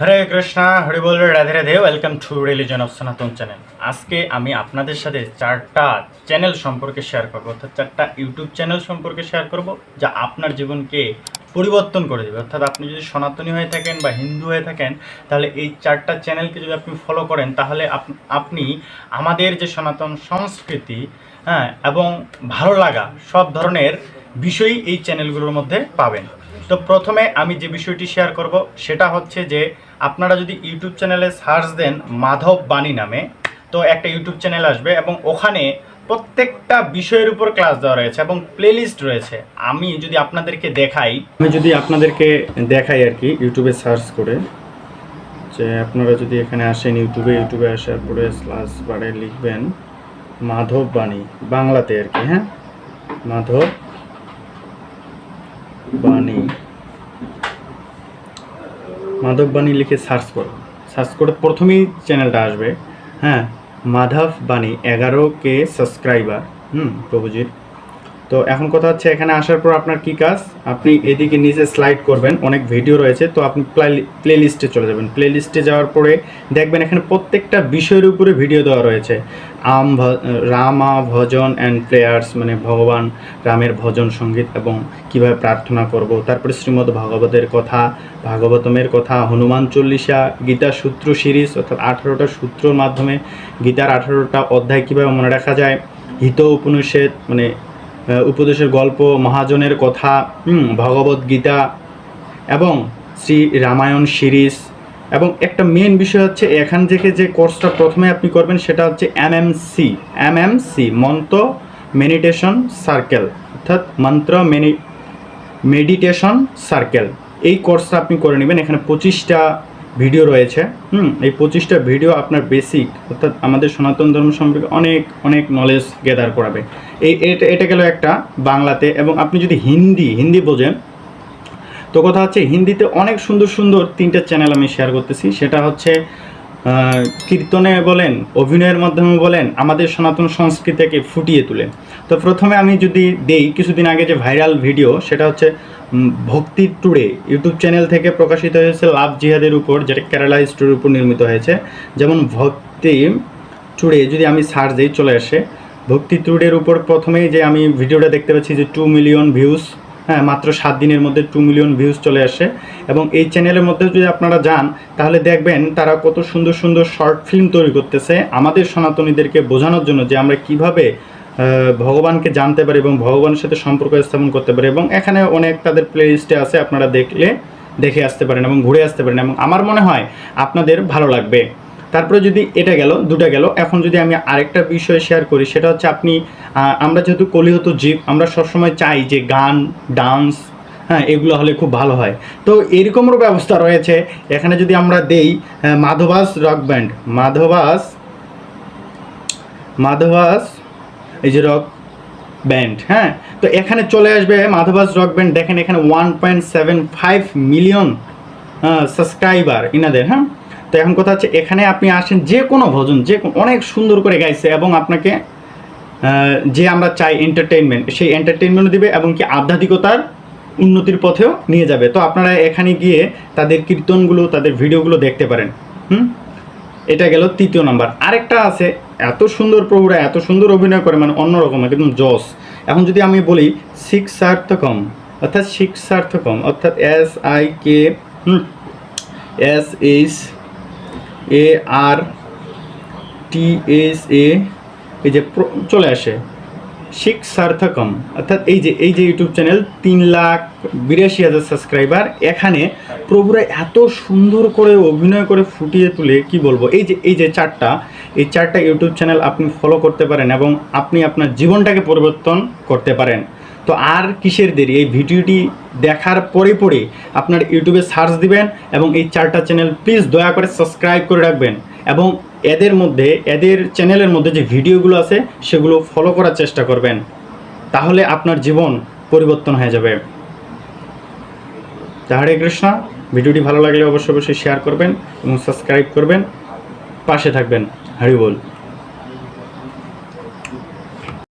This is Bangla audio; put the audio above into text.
Hare Krishna, Hari ball Radhe Radhe welcome to religion of Sanatan channel আজকে আমি আপনাদের সাথে চারটা চ্যানেল সম্পর্কে শেয়ার করব, অর্থাৎ চারটা ইউটিউব চ্যানেল সম্পর্কে শেয়ার করব, যা আপনার জীবনকে পরিবর্তন করে দেবে। অর্থাৎ আপনি যদি সনাতনী হয়ে থাকেন বা হিন্দু হয়ে থাকেন, তাহলে এই চারটা চ্যানেলকে যদি আপনি ফলো করেন, তাহলে আপ- আপনি আমাদের যে সনাতন সংস্কৃতি হ্যাঁ এবং ভালো লাগা সব ধরনের বিষয়ই এই চ্যানেলগুলোর মধ্যে পাবেন। তো প্রথমে আমি যে বিষয়টি শেয়ার করব, সেটা হচ্ছে যে আপনারা যদি ইউটিউব চ্যানেলে সার্চ দেন মাধব বাণী নামে, তো একটা ইউটিউব চ্যানেল আসবে এবং ওখানে প্রত্যেকটা বিষয়ের উপর ক্লাস দেওয়া রয়েছে এবং প্লেলিস্ট রয়েছে। আমি যদি আপনাদেরকে দেখাই, আমি যদি আপনাদেরকে দেখাই আর কি ইউটিউবে সার্চ করে, যে আপনারা যদি এখানে আসেন ইউটিউবে ইউটিউবে আসার পরে স্লাস বারে লিখবেন মাধব বাণী, বাংলাতে আর কি হ্যাঁ? মাধব বাণী। মাধব বাণী লিখে সার্চ করো। সার্চ করে প্রথমেই চ্যানেলটা আসবে। হ্যাঁ মাধব বাণী, এগারো কে সাবস্ক্রাইবার হুম প্রভুজির তো এখন কথা হচ্ছে, এখানে আসার পর আপনার কি কাজ? আপনি এদিকে নিচে স্লাইড করবেন, অনেক ভিডিও রয়েছে, তো আপনি প্লে লিস্টে চলে যাবেন। প্লে লিস্টে যাওয়ার পরে দেখবেন এখানে প্রত্যেকটা বিষয়ের উপরে ভিডিও দেওয়া রয়েছে। আম রামা ভজন অ্যান্ড প্রেয়ার্স মানে ভগবান রামের ভজন সংগীত এবং কীভাবে প্রার্থনা করব। তারপরে শ্রীমদ্ ভাগবতের কথা, ভাগবতমের কথা, হনুমান চল্লিশা, গীতা সূত্র সিরিজ, অর্থাৎ আঠারোটা সূত্রর মাধ্যমে গীতার আঠারোটা অধ্যায় কীভাবে মনে রাখা যায়, হিত উপনিষেদ মানে উপদেশের গল্প, মহাজনের কথা ভগবত গীতা এবং শ্রী রামায়ণ সিরিজ এবং একটা মেন বিষয় হচ্ছে এখান থেকে যে কোর্সটা প্রথমে আপনি করবেন সেটা হচ্ছে MMC MMC mantra meditation circle অর্থাৎ মন্ত্র মেনি মেডিটেশন সার্কেল এই কোর্সটা আপনি করে নেবেন। এখানে পঁচিশটা ভিডিও রয়েছে, হুম? এই পঁচিশটা ভিডিও আপনার বেসিক অর্থাৎ আমাদের সনাতন ধর্ম সম্পর্কে অনেক অনেক নলেজ গেদার করাবে। এই, এটা এটা গেল একটা বাংলাতে এবং আপনি যদি হিন্দি হিন্দি বোঝেন তো কথা হচ্ছে, হিন্দিতে অনেক সুন্দর সুন্দর তিনটে চ্যানেল আমি শেয়ার করতেছি। সেটা হচ্ছে কীর্তনে বলেন, অভিনয়ের মাধ্যমে বলেন, আমাদের সনাতন সংস্কৃতিকে ফুটিয়ে তুলে তো প্রথমে আমি যদি দেই, কিছুদিন আগে যে ভাইরাল ভিডিও সেটা হচ্ছে ভক্তি টুডে ইউটিউব চ্যানেল থেকে প্রকাশিত হয়েছে লাভ জিহাদের উপর, যেটা কেরালা স্টোরির উপর নির্মিত হয়েছে। যেমন ভক্তি টুডে যদি আমি সার্চ দিই, চলে আসে। ভক্তি টুডের উপর প্রথমেই যে আমি ভিডিওটা দেখতে পাচ্ছি যে টু মিলিয়ন ভিউজ হ্যাঁ মাত্র সাত দিনের মধ্যে টু মিলিয়ন ভিউজ চলে আসে। এবং এই চ্যানেলের মধ্যে যদি আপনারা যান, তাহলে দেখবেন তারা কত সুন্দর সুন্দর শর্ট ফিল্ম তৈরি করতেছে। আমাদের সনাতনীদেরকে বোঝানোর জন্য যে আমরা কীভাবে ভগবানকে জানতে পারি এবং ভগবানের সাথে সম্পর্ক স্থাপন করতে পারি। এবং এখানে অনেক তাদের প্লে লিস্টে আছে, আপনারা দেখলে দেখে আসতে পারেন এবং ঘুরে আসতে পারেন। এবং আমার মনে হয় আপনাদের ভালো লাগবে। তারপরে যদি এটা গেল, দুটা গেল, এখন যদি আমি আরেকটা বিষয় শেয়ার করি, সেটা হচ্ছে আপনি আমরা যেহেতু কলিহত জীব, আমরা সবসময় চাই যে গান ডান্স হ্যাঁ এগুলো হলে খুব ভালো হয়। তো এরকমেরও ব্যবস্থা রয়েছে। এখানে যদি আমরা দেই মাধবাস রক ব্যান্ড। মাধবাস মাধবাস, এই যে রক ব্যান্ড হ্যাঁ তো এখানে চলে আসবে মাধবাস রক ব্যান্ড। দেখেন এখানে one point seven five million subscriber ইনাদের হ্যাঁ। তো এখন কথা হচ্ছে, এখানে আপনি আসেন যে কোনো ভজন, যে অনেক সুন্দর করে গাইছে এবং আপনাকে যে আমরা চাই এন্টারটেইনমেন্ট সেই এন্টারটেইনমেন্ট দিবে এবং কি আধ্যাত্মিকতার উন্নতির পথেও নিয়ে যাবে। তো আপনারা এখানে গিয়ে তাদের কীর্তনগুলো, তাদের ভিডিওগুলো দেখতে পারেন। হুম? এটা গেল তৃতীয় নাম্বার। আরেকটা আছে, এত সুন্দর প্রভুরা, এত সুন্দর অভিনয় করে মানে অন্যরকম, একদম জস। এখন যদি আমি বলি, শিক্ষার্থকম, অর্থাৎ শিক্ষার্থকম, অর্থাৎ S I K hmm? S H A R T S A এই যে চলে আসে। শিখ সার্থকম, অর্থাৎ এই যে এই যে ইউটিউব চ্যানেল তিন লাখ বিরাশি হাজার সাবস্ক্রাইবার এখানে প্রভুরা এত সুন্দর করে অভিনয় করে ফুটিয়ে তুলে, কি বলব? এই যে এই যে চারটা, এই চারটা ইউটিউব চ্যানেল আপনি ফলো করতে পারেন এবং আপনি আপনার জীবনটাকে পরিবর্তন করতে পারেন। তো আর কিসের দেরি? এই ভিডিওটি দেখার পরে পরে আপনার ইউটিউবে সার্চ দিবেন এবং এই চারটা চ্যানেল প্লিজ দয়া করে সাবস্ক্রাইব করে রাখবেন এবং এদের মধ্যে, এদের চ্যানেলের মধ্যে যে ভিডিওগুলো আছে সেগুলো ফলো করার চেষ্টা করবেন। তাহলে আপনার জীবন পরিবর্তন হয়ে যাবে। হরে কৃষ্ণ। ভিডিওটি ভালো লাগলে অবশ্যই অবশ্যই শেয়ার করবেন এবং সাবস্ক্রাইব করবেন। পাশে থাকবেন। হরি বল।